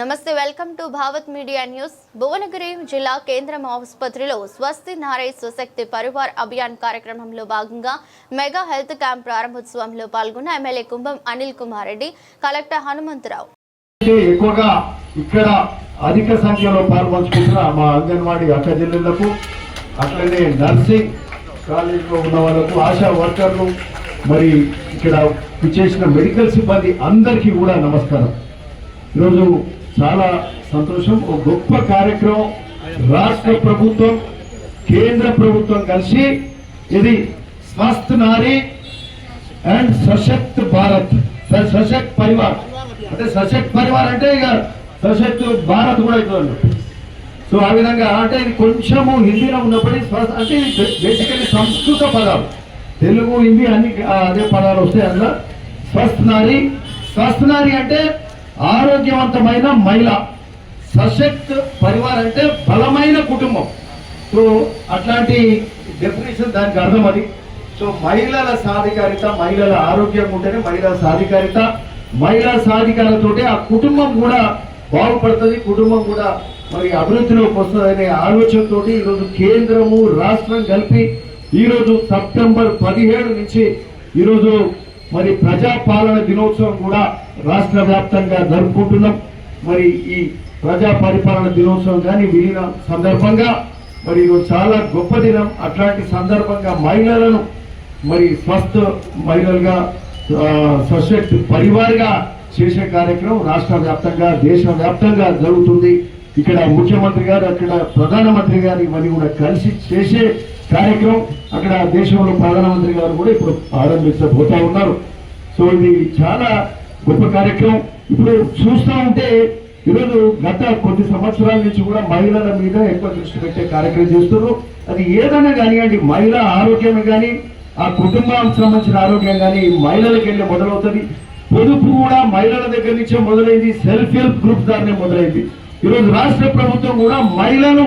నమస్తే welcome to Bhavat media news. Bhuvanagiri జిల్లా కేంద్రం ఆసుపత్రిలో స్వస్తి నారై స్వశక్తి పరివార్ అభియాన్ కార్యక్రమంలో భాగంగా మెగా హెల్త్ క్యాంప్ ప్రారంభోత్సవంలో పాల్గొన్న ఎమ్మెల్యే కుంభం అనిల్ కుమార్ రెడ్డి కలెక్టర్ హనుమంతరావు. ఎక్కువగా ఇక్కడ అధిక సంఖ్యలో పాల్పంచుకుంటున్న మా అంగన్వాడీ అక్క చెల్లెళ్ళకు అట్లనే నర్సింగ్ కాలేజీలో ఉన్న వాళ్ళకు ఆశా వర్కర్లు మరి ఇక్కడ చేసిన మెడికల్ సిబ్బంది అందరికీ కూడా నమస్కారం. ఈరోజు చాలా సంతోషం. ఒక గొప్ప కార్యక్రమం. రాష్ట్ర ప్రభుత్వం కేంద్ర ప్రభుత్వం కలిసి ఇది స్వస్థ నారీ అండ్ సశక్త్ భారత్. సశక్త్ పరివార్. అంటే సశక్త్ పరివార్ అంటే ఇక సశక్త్ భారత్ కూడా అవుతుంది సో ఆ విధంగా అంటే ఇది కొంచెము హిందీలో ఉన్నప్పటికీ స్వ- అంటే బేసికలీ సంస్కృత పదాలు. తెలుగు హిందీ అన్ని అదే పదాలు వస్తాయి అందులో. స్వస్థ నారీ. స్వస్థ నారీ అంటే ఆరోగ్యవంతమైన మహిళ. సశక్త్ పరివార్ అంటే బలమైన కుటుంబం. సో అట్లాంటి డెఫినేషన్ దానికి అర్థం అది. సో మహిళల సాధికారిత మహిళల ఆరోగ్యం ఉంటేనే మహిళల సాధికారిత. మహిళా సాధికారతోటే ఆ కుటుంబం కూడా బాగుపడుతుంది కుటుంబం కూడా మరి అభివృద్ధిలోకి వస్తుంది అనే ఆలోచనతో ఈరోజు కేంద్రము రాష్ట్రం కలిపి ఈరోజు సెప్టెంబర్ పదిహేడు నుంచి ఈరోజు మరి ప్రజాపాలన దినోత్సవం కూడా రాష్ట్ర వ్యాప్తంగా జరుపుకుంటున్నాం. మరి ఈ ప్రజా పరిపాలన దినోత్సవం కానీ విలీన సందర్భంగా మరి ఈరోజు చాలా గొప్ప దినం. అట్లాంటి సందర్భంగా మహిళలను మరి స్వస్థ మహిళలుగా సొసైట్ పరివార్గా చేసే కార్యక్రమం రాష్ట్ర వ్యాప్తంగా దేశ వ్యాప్తంగా జరుగుతుంది. ఇక్కడ ముఖ్యమంత్రి గారు అక్కడ ప్రధానమంత్రి గారు ఇవన్నీ కూడా కలిసి చేసే కార్యక్రమం. అక్కడ దేశంలో ప్రధానమంత్రి గారు కూడా ఇప్పుడు ప్రారంభించబోతా ఉన్నారు. సో ఇది చాలా గొప్ప కార్యక్రమం. ఇప్పుడు చూస్తూ ఉంటే ఈరోజు గత కొద్ది సంవత్సరాల నుంచి కూడా మహిళల మీద ఎక్కువ దృష్టి పెట్టే కార్యక్రమం చేస్తున్నారు. అది ఏదైనా కానివ్వండి మహిళ ఆరోగ్యమే కానీ ఆ కుటుంబానికి సంబంధించిన ఆరోగ్యం కానీ మహిళలకు వెళ్ళి మొదలవుతుంది. పొదుపు కూడా మహిళల దగ్గర నుంచే మొదలైంది. సెల్ఫ్ హెల్ప్ గ్రూప్ దాన్నే మొదలైంది. ఈరోజు రాష్ట్ర ప్రభుత్వం కూడా మహిళలు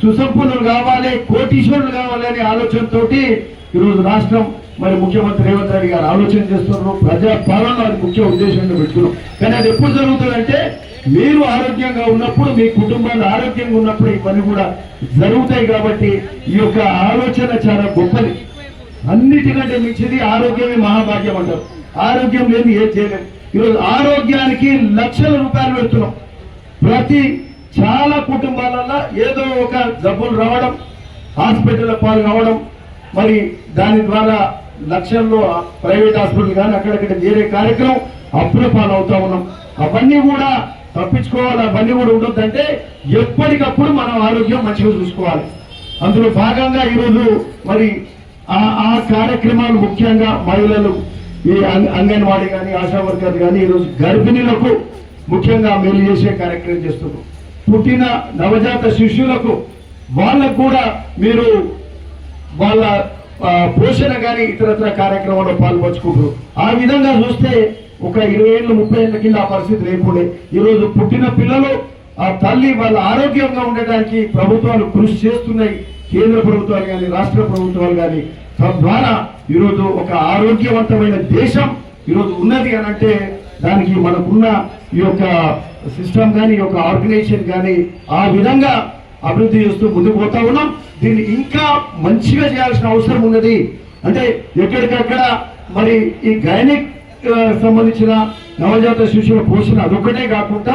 సుసంపన్నులు కావాలి కోటీశ్వరులు కావాలి అనే ఆలోచనతోటి ఈరోజు రాష్ట్రం మరి ముఖ్యమంత్రి రేవంత్ రెడ్డి గారు ఆలోచన చేస్తున్నారు. ప్రజా పాలన అది ముఖ్య ఉద్దేశంగా పెట్టుకున్నాం కానీ అది ఎప్పుడు జరుగుతుందంటే మీరు ఆరోగ్యంగా ఉన్నప్పుడు మీ కుటుంబాలు ఆరోగ్యంగా ఉన్నప్పుడు ఈ పని కూడా జరుగుతాయి కాబట్టి ఈ యొక్క ఆలోచన చాలా గొప్పది. అన్నిటికంటే మించింది ఆరోగ్యమే మహాభాగ్యం అంటారు. ఆరోగ్యం లేని ఏం చేయలేము ఈరోజు ఆరోగ్యానికి లక్షల రూపాయలు పెడుతున్నాం. ప్రతి చాలా కుటుంబాలలో ఏదో ఒక జబ్బులు రావడం హాస్పిటల్ పాలు కావడం మరి దాని ద్వారా లక్షల్లో ప్రైవేట్ హాస్పిటల్ కానీ అక్కడక్కడ చేరే కార్యక్రమం అప్పుల పాలవుతా ఉన్నాం. అవన్నీ కూడా తప్పించుకోవాలి అవన్నీ కూడా ఉండొద్దంటే ఎప్పటికప్పుడు మనం ఆరోగ్యం మంచిగా చూసుకోవాలి. అందులో భాగంగా ఈరోజు మరి ఆ ఆ కార్యక్రమాలు ముఖ్యంగా మహిళలు ఈ అంగన్వాడీ కానీ ఆశా వర్కర్ కానీ ఈరోజు గర్భిణీలకు ముఖ్యంగా మేలు చేసే కార్యక్రమం చేస్తున్నారు. పుట్టిన నవజాత శిష్యులకు వాళ్ళకు కూడా మీరు వాళ్ళ పోషణ కానీ ఇతరత్ర కార్యక్రమాల్లో పాల్పంచుకుంటారు ఆ విధంగా చూస్తే ఒక ఇరవై ఏళ్ళు ముప్పై ఏళ్ళ కింద ఆ పరిస్థితి లేకుండే. ఈరోజు పుట్టిన పిల్లలు ఆ తల్లి వాళ్ళ ఆరోగ్యంగా ఉండడానికి ప్రభుత్వాలు కృషి చేస్తున్నాయి. కేంద్ర ప్రభుత్వాలు కానీ రాష్ట్ర ప్రభుత్వాలు కానీ తద్వారా ఈరోజు ఒక ఆరోగ్యవంతమైన దేశం ఈరోజు ఉన్నది అని అంటే దానికి మనకున్న ఈ యొక్క సిస్టమ్ కానీ ఈ యొక్క ఆర్గనైజేషన్ కానీ ఆ విధంగా అభివృద్ధి చేస్తూ ముందుకు పోతా ఉన్నాం. దీన్ని ఇంకా మంచిగా చేయాల్సిన అవసరం ఉన్నది. అంటే ఎక్కడికక్కడ మరి ఈ గైనిక్ సంబంధించిన నవజాత శిశువుల పోషణ అదొకటే కాకుండా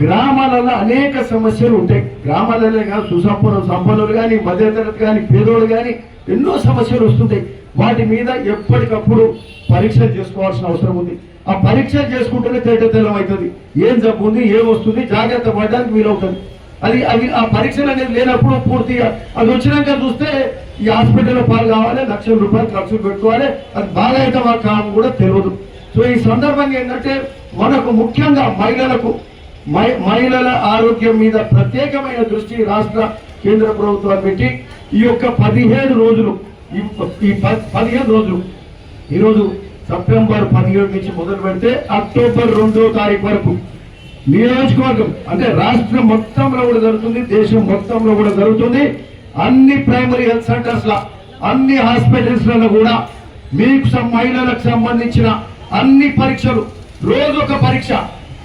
గ్రామాలలో అనేక సమస్యలు ఉంటాయి. గ్రామాలలో కాదు సుసంపన్న సంపన్నులు కానీ మధ్యతరగతి కానీ పేదోళ్ళు కానీ ఎన్నో సమస్యలు వస్తుంటాయి. వాటి మీద ఎప్పటికప్పుడు పరీక్షలు చేసుకోవాల్సిన అవసరం ఉంది. ఆ పరీక్షలు చేసుకుంటేనే తేట తెల్లం అవుతుంది. ఏం జబ్బు ఉంది ఏం వస్తుంది జాగ్రత్త పడడానికి వీలవుతుంది. అది అవి ఆ పరీక్షలు అనేది లేనప్పుడు పూర్తిగా అది వచ్చినాక చూస్తే ఈ హాస్పిటల్లో పాలు కావాలి లక్షల రూపాయలు ఖర్చులు పెట్టుకోవాలి అది బాగా అయితే మాకు కాము కూడా తెలియదు సో ఈ సందర్భంగా ఏంటంటే మనకు ముఖ్యంగా మహిళలకు మహిళల ఆరోగ్యం మీద ప్రత్యేకమైన దృష్టి రాష్ట్ర కేంద్ర ప్రభుత్వాలు పెట్టి ఈ యొక్క పదిహేడు రోజులు ఈ- ప- పదిహేను రోజులు ఈరోజు సెప్టెంబర్ పదిహేడు నుంచి మొదలు పెడితే అక్టోబర్ రెండో తారీఖు వరకు నియోజకవర్గం అంటే రాష్ట్రం మొత్తంలో కూడా జరుగుతుంది దేశం మొత్తంలో కూడా జరుగుతుంది. అన్ని ప్రైమరీ హెల్త్ సెంటర్స్ లా అన్ని హాస్పిటల్స్లలో కూడా మీకు మహిళలకు సంబంధించిన అన్ని పరీక్షలు రోజు ఒక పరీక్ష.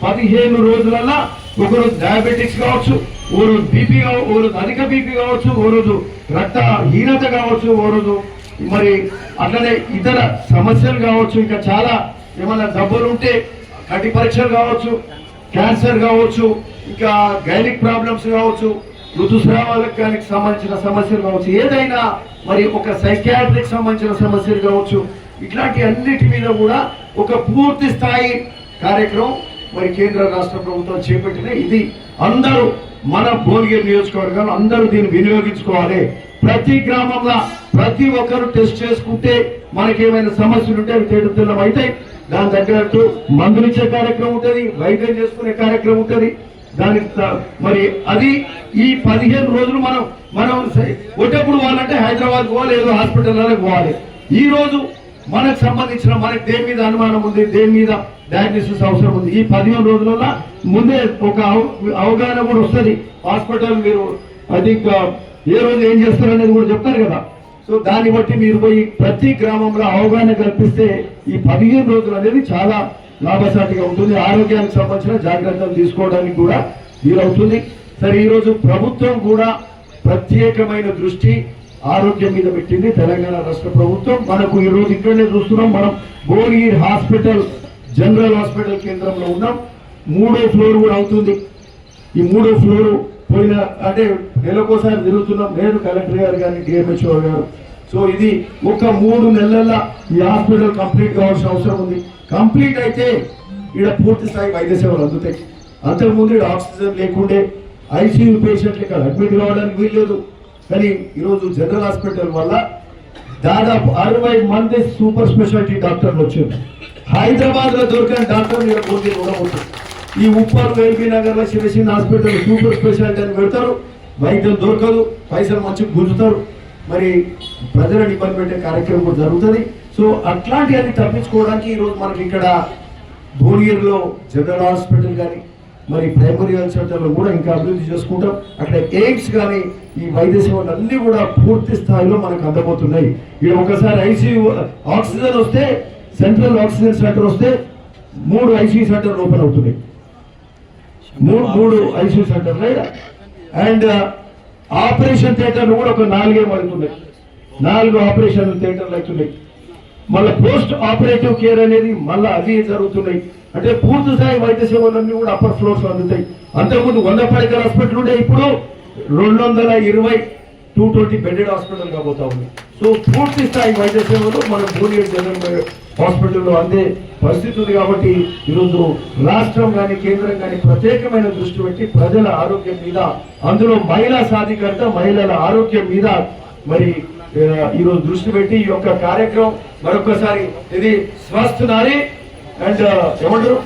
పదిహేను రోజులలో ఒకరు డయాబెటిక్స్ కావచ్చు ఓ రోజు బీపీ ఓ రోజు అధిక బీపీ కావచ్చు ఓ రోజు రక్తహీనత కావచ్చు ఓ రోజు మరి అట్లనే ఇతర సమస్యలు కావచ్చు ఇంకా చాలా ఏమైనా డబ్బులు ఉంటే కంటి పరీక్షలు కావచ్చు క్యాన్సర్ కావచ్చు ఇంకా గైనిక్ ప్రాబ్లమ్స్ కావచ్చు ఋతుస్రావాలకు కానీ సంబంధించిన సమస్యలు కావచ్చు ఏదైనా మరి ఒక సైకాట్రిక్ సంబంధించిన సమస్యలు కావచ్చు ఇట్లాంటి అన్నిటి మీద కూడా ఒక పూర్తి స్థాయి కార్యక్రమం మరి కేంద్ర రాష్ట్ర ప్రభుత్వం చేపట్టిన ఇది అందరూ మన భోగిరి నియోజకవర్గాలు అందరూ దీన్ని వినియోగించుకోవాలి. ప్రతి గ్రామంలో ప్రతి ఒక్కరు టెస్ట్ చేసుకుంటే మనకి ఏమైనా సమస్యలు ఉంటే అవి తేడుతుల్లం అయితే దాని తగ్గట్టు మందులు ఇచ్చే కార్యక్రమం ఉంటుంది వైద్యం చేసుకునే కార్యక్రమం ఉంటుంది. దానికి మరి అది ఈ పదిహేను రోజులు మనం మనం స- వాళ్ళంటే హైదరాబాద్ పోవాలి ఏదో హాస్పిటల్ పోవాలి. ఈ రోజు మనకు సంబంధించిన మనకి దేని మీద అనుమానం ఉంది దేని మీద డయాగ్నోసిస్ అవసరం ఉంది ఈ పదిహేను రోజులలో ముందే ఒక అవ- అవగాహన కూడా వస్తుంది. హాస్పిటల్ మీరు అది ఏ రోజు ఏం చేస్తారు అనేది కూడా చెప్తారు కదా. సో దాన్ని బట్టి మీరు పోయి ప్రతి గ్రామంలో అవగాహన కల్పిస్తే ఈ పదిహేను రోజులు అనేది చాలా లాభసాటిగా ఉంటుంది. ఆరోగ్యానికి సంబంధించిన జాగ్రత్తలు తీసుకోవడానికి కూడా వీలవుతుంది. సరే ఈరోజు ప్రభుత్వం కూడా ప్రత్యేకమైన దృష్టి ఆరోగ్యం మీద పెట్టింది. తెలంగాణ రాష్ట్ర ప్రభుత్వం. మనకు ఈ రోజు ఇక్కడనే చూస్తున్నాం. మనం భువనగిరి హాస్పిటల్ జనరల్ హాస్పిటల్ కేంద్రంలో ఉన్నాం. మూడో ఫ్లోర్ కూడా అవుతుంది. ఈ మూడో ఫ్లోర్ పోయిన అంటే నెలకోసారి తిరుగుతున్నాం. నేను కలెక్టర్ గారు కానీ డిఎంహెచ్ఓ గారు. సో ఇది ఒక మూడు నెలల ఈ హాస్పిటల్ కంప్లీట్ కావాల్సిన అవసరం ఉంది. కంప్లీట్ అయితే ఇక్కడ పూర్తి స్థాయి వైద్య సేవలు అందుతాయి. అంతకుముందు ఇక్కడ ఆక్సిజన్ లేకుండే ఐసీయూ పేషెంట్లు ఇక్కడ అడ్మిట్ కావడానికి వీల్లేదు. కానీ ఈరోజు జనరల్ హాస్పిటల్ వల్ల దాదాపు అరవై మంది సూపర్ స్పెషాలిటీ డాక్టర్లు వచ్చారు. హైదరాబాద్లో దొరికిన డాక్టర్ ఇక్కడ పోటీ ఉండబోతుంది ఈ ఉప్పల్ ఎల్బీ నగర్లో చిన్న చిన్న హాస్పిటల్ సూపర్ స్పెషాలిటీ అని పెడతారు. వైద్యం దొరకదు పైసలు మంచిగా గుంజుతారు మరి ప్రజలను ఇబ్బంది పెట్టే కార్యక్రమం కూడా జరుగుతుంది. సో అట్లాంటివన్నీ తప్పించుకోవడానికి ఈరోజు మనకి ఇక్కడ భువనగిరిలో జనరల్ హాస్పిటల్ కానీ మరి ప్రైమరీ హెల్త్ సెంటర్లో కూడా ఇంకా అభివృద్ధి చేసుకుంటాం. అక్కడ ఎయిమ్స్ కానీ ఈ వైద్య సేవలు అన్ని కూడా పూర్తి స్థాయిలో మనకు అందబోతున్నాయి. ఇక్కడ ఒకసారి ఐసీయూ ఆక్సిజన్ వస్తే సెంట్రల్ ఆక్సిజన్ సెంటర్ వస్తే మూడు ఐసీయూ సెంటర్లు ఓపెన్ అవుతున్నాయి. మూడు మూడు ఐసీయూ సెంటర్లు అండ్ ఆపరేషన్ థియేటర్లు కూడా ఒక నాలుగే పడుతున్నాయి నాలుగు ఆపరేషన్ థియేటర్లు అవుతున్నాయి మళ్ళీ పోస్ట్ ఆపరేటివ్ కేర్ అనేది మళ్ళీ అది జరుగుతున్నాయి. అంటే పూర్తి స్థాయి వైద్య సేవలన్నీ కూడా అప్పర్ ఫ్లోర్స్ అందుతాయి. అంతకుముందు వంద పడకల హాస్పిటల్ ఉండే ఇప్పుడు రెండు వందల ఇరవై టూ ట్వంటీ బెడెడ్ హాస్పిటల్ కాబోతా ఉంది. సో పూర్తి స్థాయి వైద్య సేవలు మన భువనగిరి జనరల్ హాస్పిటల్లో అందే పరిస్థితి ఉంది కాబట్టి ఈరోజు రాష్ట్రం కానీ కేంద్రం కానీ ప్రత్యేకమైన దృష్టి పెట్టి ప్రజల ఆరోగ్యం మీద అందులో మహిళా సాధికారత మహిళల ఆరోగ్యం మీద మరి ఈరోజు దృష్టి పెట్టి ఈ యొక్క కార్యక్రమం మరొకసారి ఇది స్వస్థ నారి అండ్ ఏమంటారు?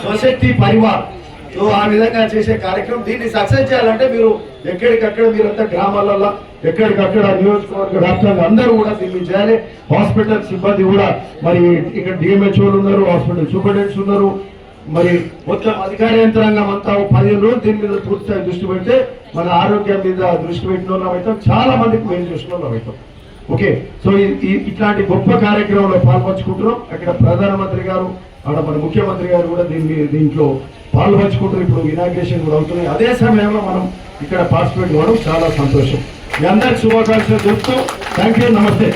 స్వశక్తి పరివార్. సో ఆ విధంగా చేసే కార్యక్రమం దీన్ని సక్సెస్ చేయాలంటే మీరు ఎక్కడికక్కడ మీరంతా గ్రామాలలో ఎక్కడికక్కడ నియోజకవర్గ వ్యాప్తంగా అందరూ కూడా దీన్ని చేయాలి. హాస్పిటల్ సిబ్బంది కూడా మరి ఇక్కడ డిఎంహెచ్ఓలు ఉన్నారు హాస్పిటల్ సూపరింటెండెంట్స్ ఉన్నారు. మరి మొత్తం అధికార యంత్రాంగం అంతా పదిహేను రోజులు దీని మీద పూర్తిగా దృష్టి పెడితే మన ఆరోగ్యం మీద దృష్టి పెట్టిన వాళ్ళం అవుతాం చాలా మందికి మేలు చూసిన వాళ్ళం అవుతాం. ఓకే సో ఈ- ఇట్లాంటి గొప్ప కార్యక్రమంలో పాల్పంచుకుంటున్నాం. అక్కడ ప్రధానమంత్రి గారు అక్కడ మన ముఖ్యమంత్రి గారు కూడా దీన్ని దీంట్లో పాల్పంచుకుంటారు ఇప్పుడు ఇనాగ్రేషన్ కూడా అవుతున్నాయి. అదే సమయంలో మనం ఇక్కడ పార్టిసిపేట్ కావడం చాలా సంతోషం. మీ అందరికి శుభాకాంక్షలు చెప్తూ థ్యాంక్ యూ నమస్తే.